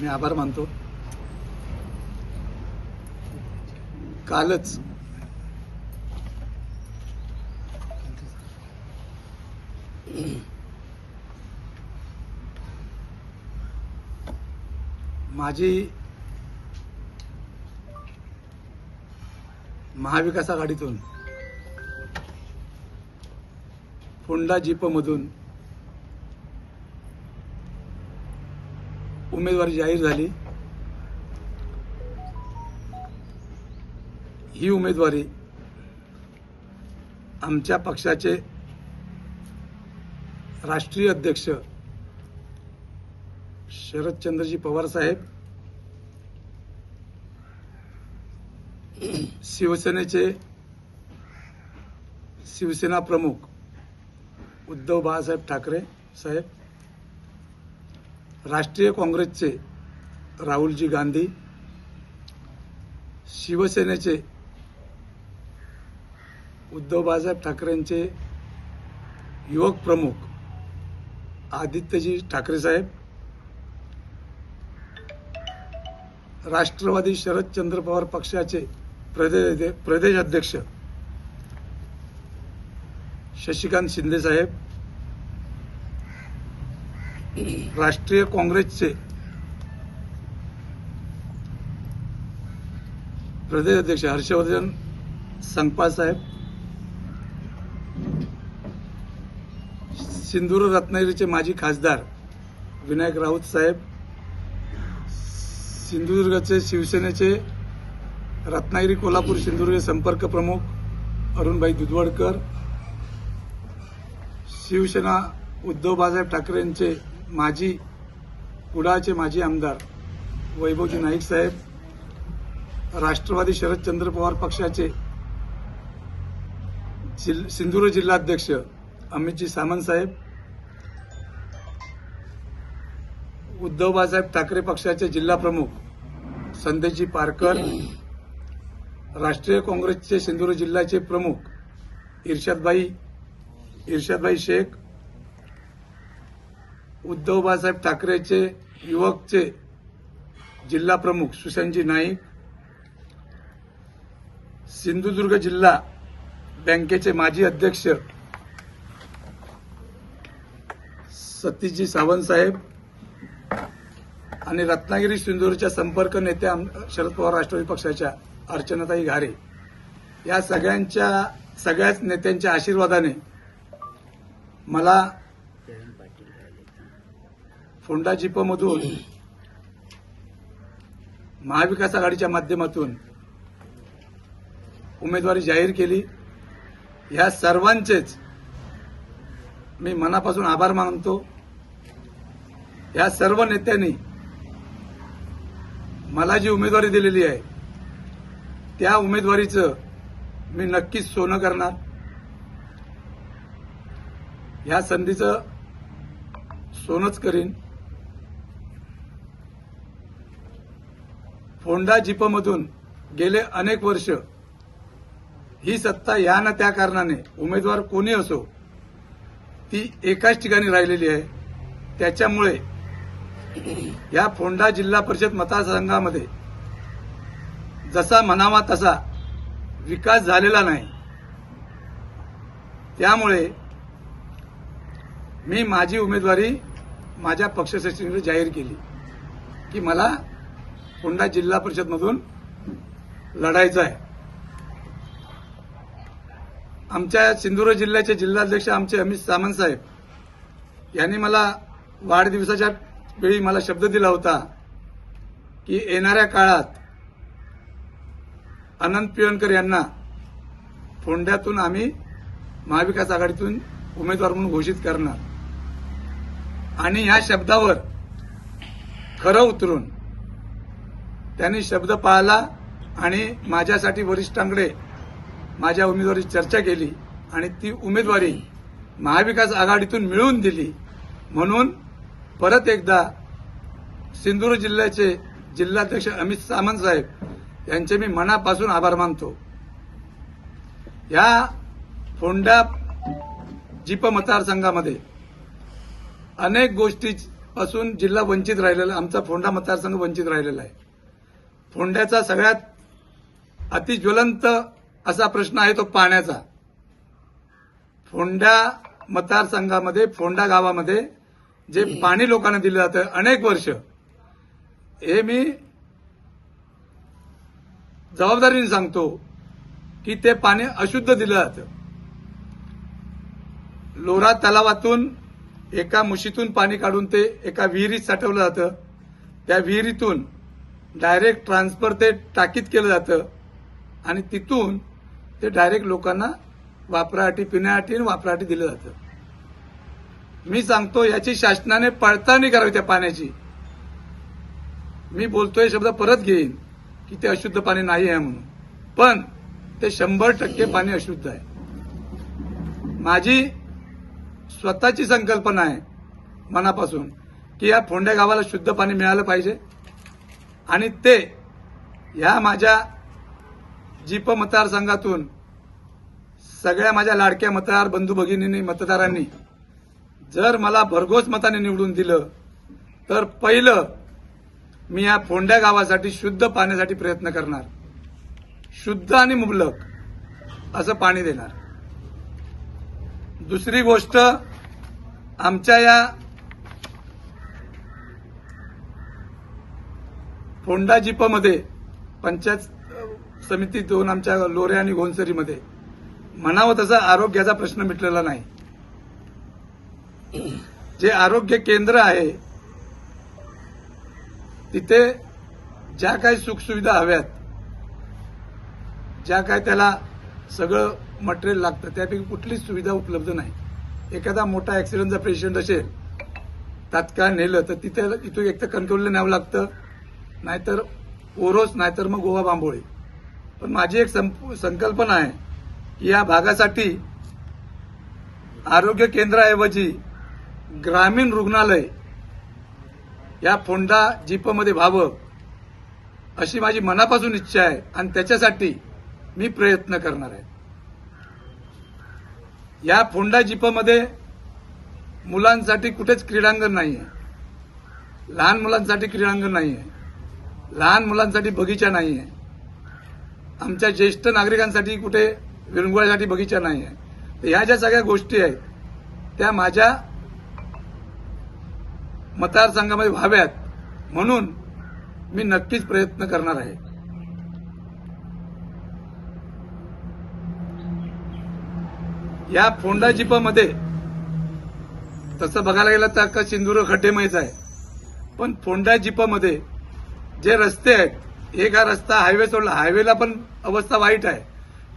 मी आभार मानतो. कालच माझी महाविकास आघाडीतून फोंडा जीपमधून उमेदवारी जाहीर झाली. ही उमेदवारी आमच्या पक्षाचे राष्ट्रीय अध्यक्ष शरदचंद्रजी पवार साहेब शिवसेनेचे शिवसेना प्रमुख उद्धव बाळासाहेब ठाकरे साहेब राष्ट्रीय काँग्रेसचे राहुलजी गांधी शिवसेनेचे उद्धव बाळासाहेब ठाकरेंचे युवक प्रमुख आदित्यजी ठाकरे साहेब राष्ट्रवादी शरदचंद्र पवार पक्षाचे प्रदेश प्रदेश अध्यक्ष शशिकांत शिंदे साहेब राष्ट्रीय काँग्रेसचे प्रदेश अध्यक्ष हर्षवर्धन संकपाळ साहेब सिंधुदुर्ग रत्नागिरीचे माजी खासदार विनायक राऊत साहेब सिंधुदुर्गचे शिवसेनेचे रत्नागिरी कोल्हापूर सिंधुदुर्ग संपर्क प्रमुख अरुणभाई दुधवडकर शिवसेना उद्धव बाळासाहेब ठाकरेंचे माजी कुडाळचे माजी आमदार वैभवजी नाईक साहेब राष्ट्रवादी शरदचंद्र पवार पक्षाचे जिल सिंधुदुर्ग जिल्हाध्यक्ष अमितजी सामंत साहेब उद्धव बाळासाहेब ठाकरे पक्षाचे जिल्हा प्रमुख संदेशजी पारकर राष्ट्रीय काँग्रेसचे सिंधुदुर्ग जिल्ह्याचे प्रमुख इर्शादबाई इर्शादबाई शेख उद्धव बाळासाहेब ठाकरेचे युवकचे जिल्हा प्रमुख सुशांतजी नाईक सिंधुदुर्ग जिल्हा बँकेचे माजी अध्यक्ष सतीशजी सावंत साहेब आणि रत्नागिरी सिंधुदुर्गच्या संपर्क नेत्या शरद पवार राष्ट्रवादी पक्षाच्या अर्चनाताई घारे. या सगळ्यांच्या सगळ्याच नेत्यांच्या आशीर्वादाने मला फोंडा जिपमधून महाविकास आघाडीच्या माध्यमातून उमेदवारी जाहीर केली. या सर्वांचेच मी मनापासून आभार मानतो. या सर्व नेत्यांनी मला जी उमेदवारी दिलेली आहे त्या उमेदवारीचं मी नक्कीच सोनं करणार. ह्या संधीचं सोनच करीन. फोंडा जिपमधून गेले अनेक वर्ष. ही सत्ता या ना त्या कारणाने उमेदवार कोणी असो ती एकाच ठिकाणी राहिलेली आहे. त्याच्यामुळे या फोंडा जिल्हा परिषद मतदारसंघामध्ये जसा म्हणावा तसा विकास झालेला नाही. त्यामुळे मी माझी उमेदवारी माझ्या पक्षश्रेष्ठींकडे जाहीर केली की मला पुन्हा जिल्हा परिषदमधून लढायचं आहे. आमच्या सिंधुदुर्ग जिल्ह्याचे जिल्हाध्यक्ष आमचे अमित सामंत साहेब यांनी मला वाढदिवसाच्या वेळी मला शब्द दिला होता की येणाऱ्या काळात अनंत पिळणकर यांना फोंड्यातून आम्ही महाविकास आघाडीतून उमेदवार म्हणून घोषित करणार. आणि ह्या शब्दावर खरं उतरून त्यांनी शब्द पाळला आणि माझ्यासाठी वरिष्ठांकडे माझ्या उमेदवारी चर्चा केली आणि ती उमेदवारी महाविकास आघाडीतून मिळवून दिली. म्हणून परत एकदा सिंधुदुर्ग जिल्ह्याचे जिल्हाध्यक्ष अमित सामंत साहेब यांचे मी मनापासून आभार मानतो. या फोंडा जीप मतदारसंघामध्ये अनेक गोष्टीपासून जिल्हा वंचित राहिलेला आमचा फोंडा मतदारसंघ वंचित राहिलेला आहे. फोंड्याचा सगळ्यात अतिज्वलंत असा प्रश्न आहे तो पाण्याचा. फोंडा मतदारसंघामध्ये फोंडा गावामध्ये जे पाणी लोकांना दिलं जातं अनेक वर्ष हे मी जबाबदारीने सांगतो की ते पाणी अशुद्ध दिलं जातं. लोरा तलावातून एका मुशीतून पाणी काढून ते एका विहिरीत साठवलं जातं. त्या विहिरीतून डायरेक्ट ट्रान्सफर ते टाकीत केलं जातं. आणि तिथून ते डायरेक्ट लोकांना वापरासाठी पिण्यासाठी आणि वापरासाठी दिलं जातं. मी सांगतो याची शासनाने पडताळणी करावी त्या पाण्याची. मी बोलतोय शब्द परत घेईन की ते अशुद्ध पाणी नाही आहे म्हणून. पण ते शंभर टक्के पाणी अशुद्ध आहे. माझी स्वतःची संकल्पना आहे मनापासून की या फोंड्या गावाला शुद्ध पाणी मिळालं पाहिजे. आणि ते ह्या माझ्या जीप मतदारसंघातून सगळ्या माझ्या लाडक्या मतदार बंधू भगिनींनी मतदारांनी जर मला भरघोस मताने निवडून दिलं तर पहिलं मी या फोंड्या गावासाठी शुद्ध पाण्यासाठी प्रयत्न करणार. शुद्ध आणि मुबलक असं पाणी देणार. दुसरी गोष्ट आमच्या या होंडा जिपमध्ये पंचायत समिती दोन आमच्या लोरे आणि घोनसरीमध्ये. म्हणावं तसा आरोग्याचा प्रश्न मिटलेला नाही. जे आरोग्य केंद्र आहे तिथे ज्या काही सुखसुविधा हव्यात ज्या काय त्याला सगळं मटेरियल लागतं त्यापैकी कुठलीच सुविधा उपलब्ध नाही. एखादा मोठा ऍक्सिडेंटचा पेशंट असेल तात्काळ नेलं तर तिथे इथून एक तर कणकवलीला न्यावं लागतं. नाहीतर ओरोस नाहीतर मग गोवा बांबोळी. पण माझी एक संकल्पना आहे की या भागासाठी आरोग्य केंद्राऐवजी ग्रामीण रुग्णालय या फोंडा जीपमध्ये व्हावं अशी माझी मनापासून इच्छा आहे आणि त्याच्यासाठी मी प्रयत्न करणार आहे. या फोंडा जीपमध्ये मुलांसाठी कुठेच क्रीडांगण नाही आहे लहान मुलांसाठी क्रीडांगण नाही आहे लहान मुलांसाठी बगीचा नाही आहे आमच्या ज्येष्ठ नागरिकांसाठी कुठे विरंगुळ्यासाठी बगीचा नाही आहे तर ह्या ज्या सगळ्या गोष्टी आहेत त्या माझ्या मतदारसंघामध्ये व्हाव्यात. म्हणून मी नक्कीच प्रयत्न करणार आहे. या फोंडा जिपामध्ये तसं बघायला गेलं तर अख्खा सिंधुदुर्ग खड्डेमयच आहे. पण फोंडा जिपामध्ये जे रस्ते आहेत एक हा रस्ता हायवे सोडला हायवेला पण अवस्था वाईट आहे.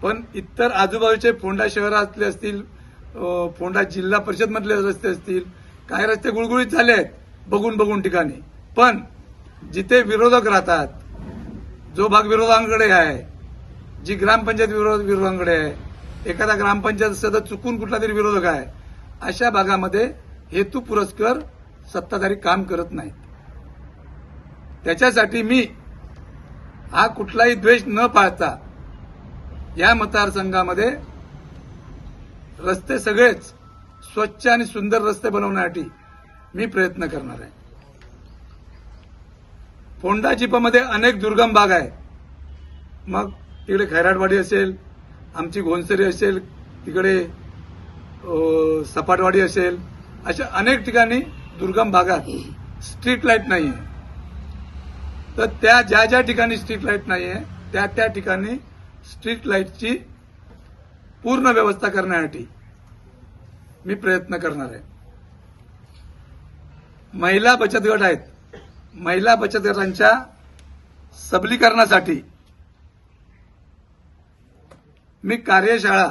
पण इतर आजूबाजूचे फोंडा शहरातले असतील फोंडा जिल्हा परिषद मधले रस्ते असतील काही रस्ते गुळगुळीत झाले आहेत बघून बघून ठिकाणी. पण जिथे विरोधक राहतात जो भाग विरोधांकडे आहे जी ग्रामपंचायत विरोध विरोधांकडे आहे एखादा ग्रामपंचायत सदस्य चुकून कुठला तरी विरोधक आहे अशा भागामध्ये हेतू पुरस्कर सत्ताधारी काम करत नाहीत. त्याच्यासाठी मी हा कुठलाही द्वेष न पाळता या मतदारसंघामध्ये रस्ते सगळेच स्वच्छ आणि सुंदर रस्ते बनवण्यासाठी मी प्रयत्न करणार आहे. फोंडा जिपामध्ये अनेक दुर्गम भाग आहेत मग तिकडे खैराटवाडी असेल आमची घोणसरी असेल तिकडे सपाटवाडी असेल अशा अनेक ठिकाणी दुर्गम भागात स्ट्रीट लाइट नाही आहे तर त्या ज्या ज्या ठिकाणी स्ट्रीट लाइट नाही आहे त्या त्या ठिकाणी स्ट्रीट लाईटची पूर्ण व्यवस्था करण्यासाठी मी प्रयत्न करणार आहे. महिला बचत गट आहेत. महिला बचत गटांच्या सबलीकरणासाठी मी कार्यशाळा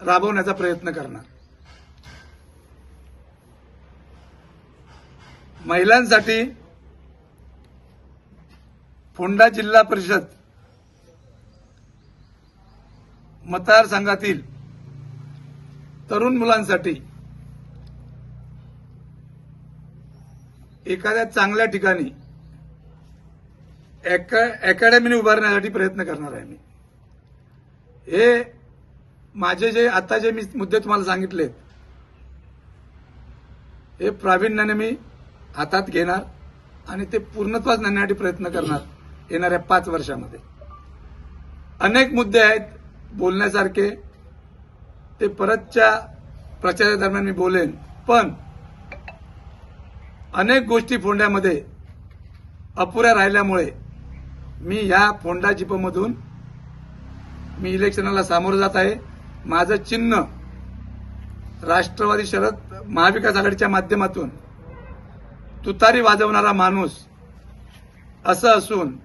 राबवण्याचा प्रयत्न करणार. महिलांसाठी फोंडा जिल्हा परिषद मतदारसंघातील तरुण मुलांसाठी एखाद्या चांगल्या ठिकाणी अकॅडमीने उभारण्यासाठी प्रयत्न करणार आहे मी. हे माझे जे आता जे मी मुद्दे तुम्हाला सांगितलेत हे प्रावीण्याने मी हातात घेणार आणि ते पूर्णत्वास नेण्यासाठी प्रयत्न करणार. येणाऱ्या पाच वर्षामध्ये. अनेक मुद्दे आहेत बोलण्यासारखे. ते परतच्या प्रचारादरम्यान मी बोलेन. पण अनेक गोष्टी फोंड्यामध्ये अपुऱ्या राहिल्यामुळे मी या फोंडा जिपमधून मी इलेक्शनाला सामोरं जात आहे. माझं चिन्ह राष्ट्रवादी शरद महाविकास आघाडीच्या माध्यमातून तुतारी वाजवणारा माणूस असं असून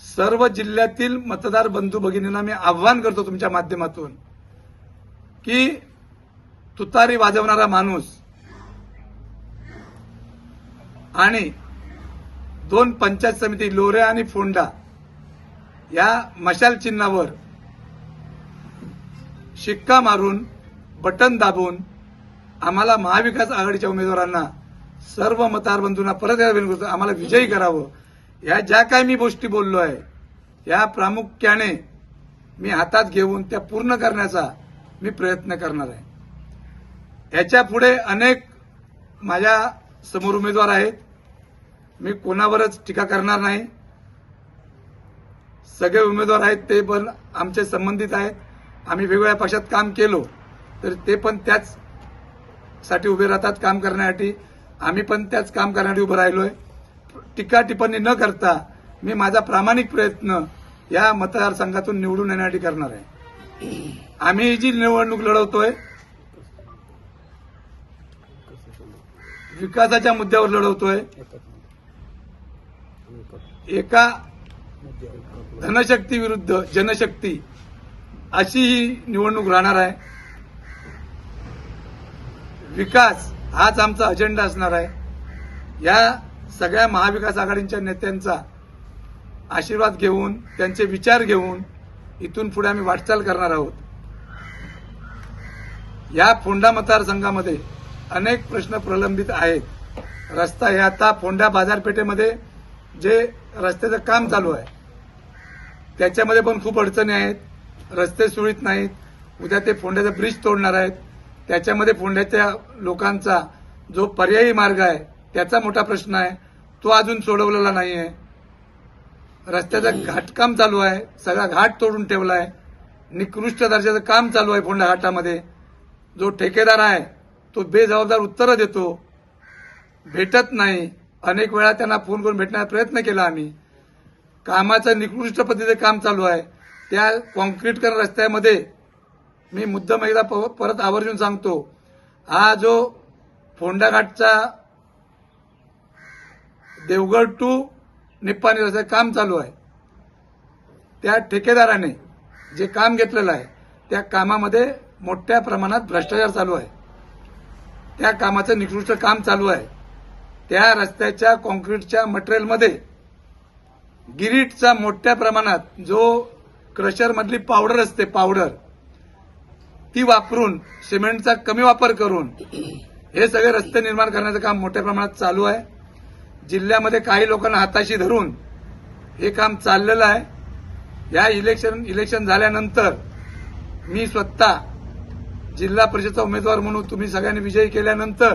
सर्व जिल्ह्यातील मतदार बंधू भगिनींना मी आव्हान करतो तुमच्या माध्यमातून की तुतारी वाजवणारा माणूस आणि दोन पंचायत समिती लोरे आणि फोंडा या मशाल चिन्हावर शिक्का मारून बटन दाबून आम्हाला महाविकास आघाडीच्या उमेदवारांना सर्व मतदार बंधूंना परत एकदा विनंती करतो आम्हाला विजयी करावं. या ज्या काय मी गोष्टी बोललो आहे या प्रामुख्याने मी हातात घेऊन त्या पूर्ण करण्याचा मी प्रयत्न करणार आहे. याच्यापुढे अनेक माझ्यासमोर उमेदवार आहेत. मी कोणावरच टीका करणार नाही. सगळे उमेदवार आहेत ते पण आमचे संबंधित आहेत. आम्ही वेगवेगळ्या पक्षात काम केलो तर ते पण त्याच साठी उभे राहतात काम करण्यासाठी. आम्ही पण त्याच काम करण्यासाठी उभं राहिलोय. टीका टिप्पणी न करता मी माझा प्रामाणिक प्रयत्न या मतदारसंघातून निवडून येण्यासाठी करणार आहे. आम्ही जी निवडणूक लढवतोय विकासाच्या मुद्द्यावर लढवतोय. एका धनशक्ती विरुद्ध जनशक्ती अशी ही निवडणूक राहणार आहे. विकास हाच आमचा अजेंडा असणार आहे. या सगळ्या महाविकास आघाडीच्या नेत्यांचा आशीर्वाद घेऊन त्यांचे विचार घेऊन इथून पुढे आम्ही वाटचाल करणार आहोत. या फोंडा मतदारसंघामध्ये अनेक प्रश्न प्रलंबित आहेत. रस्ता हे आता फोंडा बाजारपेठेमध्ये जे रस्त्याचं काम चालू आहे त्याच्यामध्ये पण खूप अडचणी आहेत. रस्ते सुळीत नाहीत. उद्या ते फोंड्याचा ब्रिज तोडणार आहेत. त्याच्यामध्ये फोंड्याच्या लोकांचा जो पर्यायी मार्ग आहे त्याचा मोठा प्रश्न आहे. तो अजून सोडवलेला नाही आहे रस्त्याचं घाटकाम चालू आहे. सगळा घाट तोडून ठेवला आहे निकृष्ट दर्जाचं काम चालू आहे फोंडा घाटामध्ये. जो ठेकेदार आहे तो बेजबाबदार उत्तरं देतो. भेटत नाही. अनेक वेळा त्यांना फोन करून भेटण्याचा प्रयत्न केला आम्ही. कामाचं निकृष्ट पद्धतीचं काम चालू आहे. त्या कॉन्क्रीटकर रस्त्यामध्ये मी मुद्दाम एकदा प- परत आवर्जून सांगतो. हा जो फोंडाघाटचा देवगड टू निप्पाणी रस्त्याचं काम चालू आहे. त्या ठेकेदाराने जे काम घेतलेलं आहे त्या कामामध्ये मोठ्या प्रमाणात भ्रष्टाचार चालू आहे. त्या कामाचं निकृष्ट काम चालू आहे. त्या रस्त्याच्या कॉन्क्रीटच्या मटेरियलमध्ये गिरीटचा मोठ्या प्रमाणात जो क्रशरमधली पावडर असते पावडर ती वापरून सिमेंटचा कमी वापर करून हे सगळे रस्ते निर्माण करण्याचं काम मोठ्या प्रमाणात चालू आहे. जिल्ह्यामध्ये काही लोकांना हाताशी धरून हे काम चाललेलं आहे. या इलेक्शन इलेक्शन झाल्यानंतर मी स्वतः जिल्हा परिषदचा उमेदवार म्हणून तुम्ही सगळ्यांनी विजयी केल्यानंतर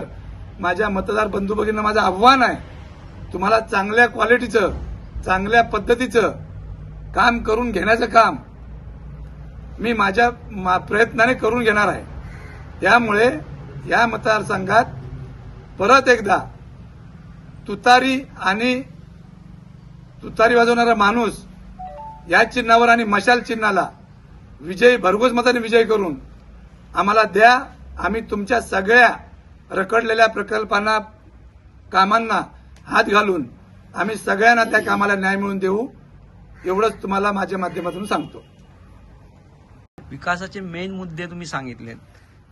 माझ्या मतदार बंधू भगिनींना माझं आव्हान आहे तुम्हाला चांगल्या क्वालिटीचं चांगल्या पद्धतीचं काम करून घेण्याचं काम मी माझ्या मा- प्रयत्नाने करून घेणार आहे. त्यामुळे या मतदारसंघात परत एकदा तुतारी आणि तुतारी वाजवणारा माणूस या चिन्हावर आणि मशाल चिन्हाला विजयी भरघोस मताने विजय करून आम्हाला द्या. आम्ही तुमच्या सगळ्या रखडलेल्या प्रकल्पांना कामांना हात घालून आम्ही सगळ्यांना त्या कामाला न्याय मिळवून देऊ. एवढंच तुम्हाला माझ्या माध्यमातून सांगतो. विकासाचे मेन मुद्दे तुम्ही सांगितलेत.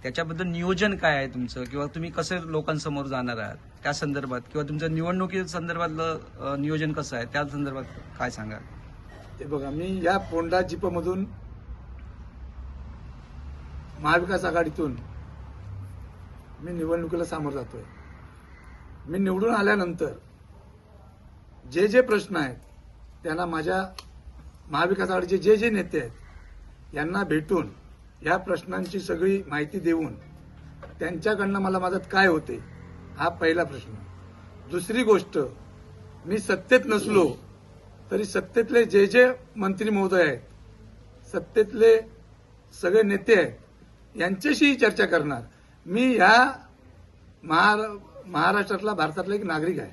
त्याच्याबद्दल नियोजन काय आहे तुमचं? किंवा तुम्ही कसं लोकांसमोर जाणार आहात? त्या संदर्भात किंवा तुमचं निवडणुकी संदर्भातलं नियोजन कसं आहे? त्या संदर्भात काय सांगा ते बघा मी या पोंडा जिपमधून महाविकास आघाडीतून मी निवडणुकीला सामोरं जातोय. मी निवडून आल्यानंतर जे जे प्रश्न आहेत त्यांना माझ्या महाविकास आघाडीचे जे जे नेते आहेत यांना भेटून या प्रश्नांची सगळी माहिती देऊन त्यांच्याकडनं मला मदत काय होते हा पहिला प्रश्न. दुसरी गोष्ट मी सत्तेत नसलो तरी सत्तेतले जे जे मंत्री महोदय आहेत सत्तेतले सगळे नेते आहेत यांच्याशीही चर्चा करणार. मी ह्या महारा- महाराष्ट्रातला भारतातला एक नागरिक आहे.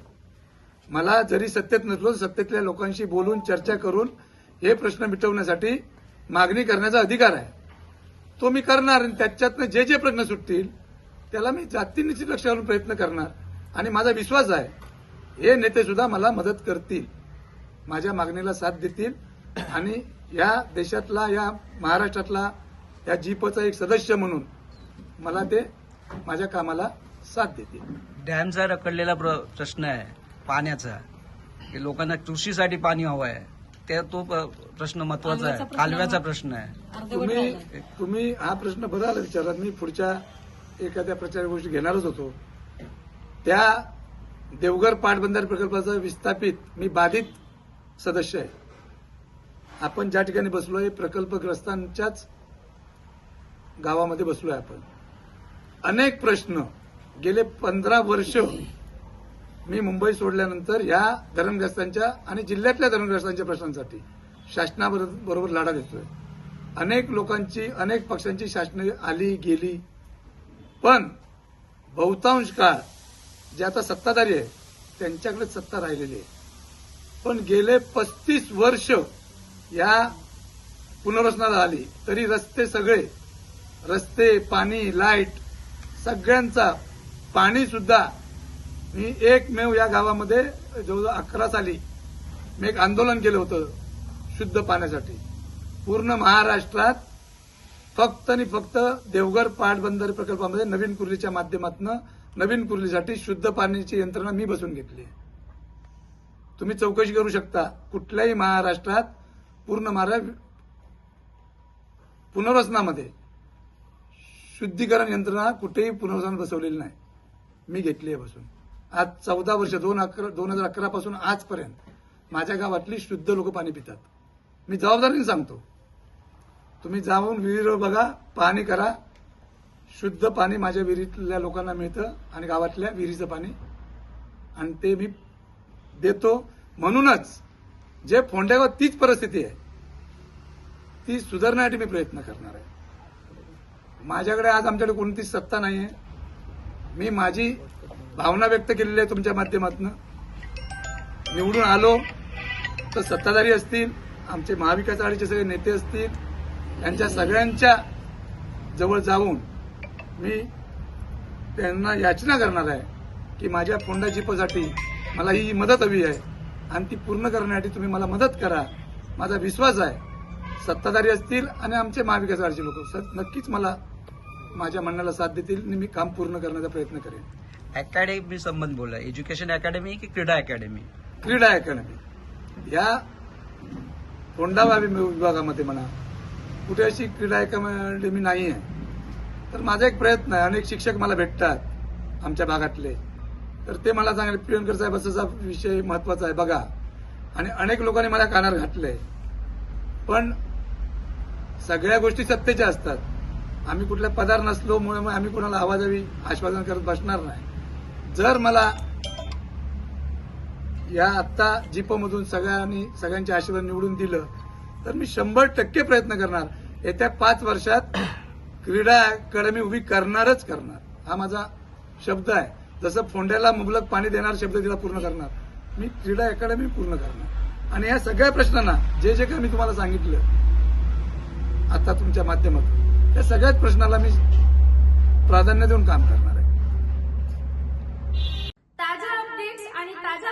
मला जरी सत्तेत नसलो सत्तेतल्या लोकांशी बोलून चर्चा करून हे प्रश्न मिटवण्यासाठी मागणी करण्याचा अधिकार आहे. तो मी करणार आणि त्याच्यातनं जे जे प्रश्न सुटतील त्याला मी जातीनिश्चित लक्ष घालून प्रयत्न करणार. आणि माझा विश्वास आहे हे नेते सुद्धा मला मदत करतील माझ्या मागणीला साथ देतील. आणि या देशातला या महाराष्ट्रातला या जीपचा एक सदस्य म्हणून मला ते माझ्या कामाला साथ देतील. डॅमचा रखडलेला प्र- प्रश्न आहे पाण्याचा की लोकांना कृषीसाठी पाणी हवं आहे त्या तो प्रश्न महत्त्वाचा आहे. प्रश्न कालव्याचा आहे. प्रश्न आहे. तुम्ही. तुम्ही हा प्रश्न बदल विचारलात मी पुढच्या एखाद्या प्रचार गोष्टी घेणारच होतो. त्या देवघर पाटबंधारे प्रकल्पाचा विस्थापित मी बाधित सदस्य आहे. आपण ज्या ठिकाणी बसलोय प्रकल्पग्रस्तांच्याच गावामध्ये बसलोय आपण. अनेक प्रश्न गेले पंधरा वर्ष मी मुंबई सोडल्यानंतर या धरणग्रस्तांच्या आणि जिल्ह्यातल्या धरणग्रस्तांच्या प्रश्नांसाठी शासनाबरोबर लढा देतोय. अनेक लोकांची अनेक पक्षांची शासने आली गेली. पण बहुतांश काळ जे आता सत्ताधारी आहे त्यांच्याकडे सत्ता राहिलेली आहे. पण गेले पस्तीस वर्ष या पुनर्वसनाला आली तरी रस्ते सगळे रस्ते पाणी लाइट सगळ्यांचा पाणी सुद्धा मी एकमेव या गावामध्ये जवळजवळ अकरा साली मी एक आंदोलन केलं होतं शुद्ध पाण्यासाठी. पूर्ण महाराष्ट्रात फक्त आणि फक्त देवघर पाटबंधारे प्रकल्पामध्ये नवीन कुर्लीच्या माध्यमातून नवीन कुर्लीसाठी शुद्ध पाण्याची यंत्रणा मी बसून घेतली आहे. तुम्ही चौकशी करू शकता. कुठल्याही महाराष्ट्रात पूर्ण महाराष्ट्र पुनर्वसनामध्ये शुद्धीकरण यंत्रणा कुठेही पुनर्वसन बसवलेली नाही. मी घेतली आहे बसून. आज चौदा वर्ष दोन अकरा दोन हजार अकरा पासून आजपर्यंत माझ्या गावातली शुद्ध लोक पाणी पितात. मी जबाबदारीने सांगतो तुम्ही जाऊन विहिरीवर बघा पाणी करा. शुद्ध पाणी माझ्या विहिरीतल्या लोकांना मिळतं आणि गावातल्या विहिरीचं पाणी. आणि ते मी देतो. म्हणूनच जे फोंड्यावर तीच परिस्थिती आहे ती सुधारण्यासाठी मी प्रयत्न करणार आहे. माझ्याकडे आज आमच्याकडे कोणतीच सत्ता नाही आहे मी माझी भावना व्यक्त केलेली आहे तुमच्या माध्यमातून. निवडून आलो तर सत्ताधारी असतील आमचे महाविकास आघाडीचे सगळे नेते असतील यांच्या सगळ्यांच्या जवळ जाऊन मी त्यांना याचना करणार आहे की माझ्या फोंडा जिपसाठी मला ही मदत हवी आहे आणि ती पूर्ण करण्यासाठी तुम्ही मला मदत करा. माझा विश्वास आहे सत्ताधारी असतील आणि आमचे महाविकास आघाडीचे लोक. नक्कीच मला माझ्या म्हणण्याला साथ देतील आणि मी काम पूर्ण करण्याचा प्रयत्न करेन. अकॅडमी संबंध बोलला. एज्युकेशन अकॅडमी की क्रीडा अकॅडमी क्रीडा अकॅडमी या फोंडा विभागामध्ये म्हणा. कुठे अशी क्रीडा अकॅडमी नाही आहे तर माझा एक प्रयत्न आहे. अनेक शिक्षक मला भेटतात आमच्या भागातले. तर ते मला सांगले प्रियंकर साहेब असा विषय महत्त्वाचा आहे बघा. आणि अनेक लोकांनी मला कानार घातलंय. पण सगळ्या गोष्टी सत्तेच्या असतात. आम्ही कुठल्या पदार नसलो मुळे मग आम्ही कोणाला आवाजावी आश्वासन करत बसणार नाही. जर मला या आत्ता जीपमधून सगळ्यांनी सगळ्यांचे आशीर्वाद निवडून दिलं तर मी शंभर टक्के प्रयत्न करणार. येत्या पाच वर्षात क्रीडा अकॅडमी उभी करणारच करणार. हा माझा शब्द आहे. जसं फोंड्याला मुबलक पाणी देणार शब्द तिला पूर्ण करणार. मी क्रीडा अकॅडमी पूर्ण करणार. आणि या सगळ्या प्रश्नांना जे जे काही मी तुम्हाला सांगितलं आता तुमच्या माध्यमातून त्या सगळ्याच प्रश्नाला मी प्राधान्य देऊन काम करणार आहे ताज्या अपडेट्स आणि ताज्या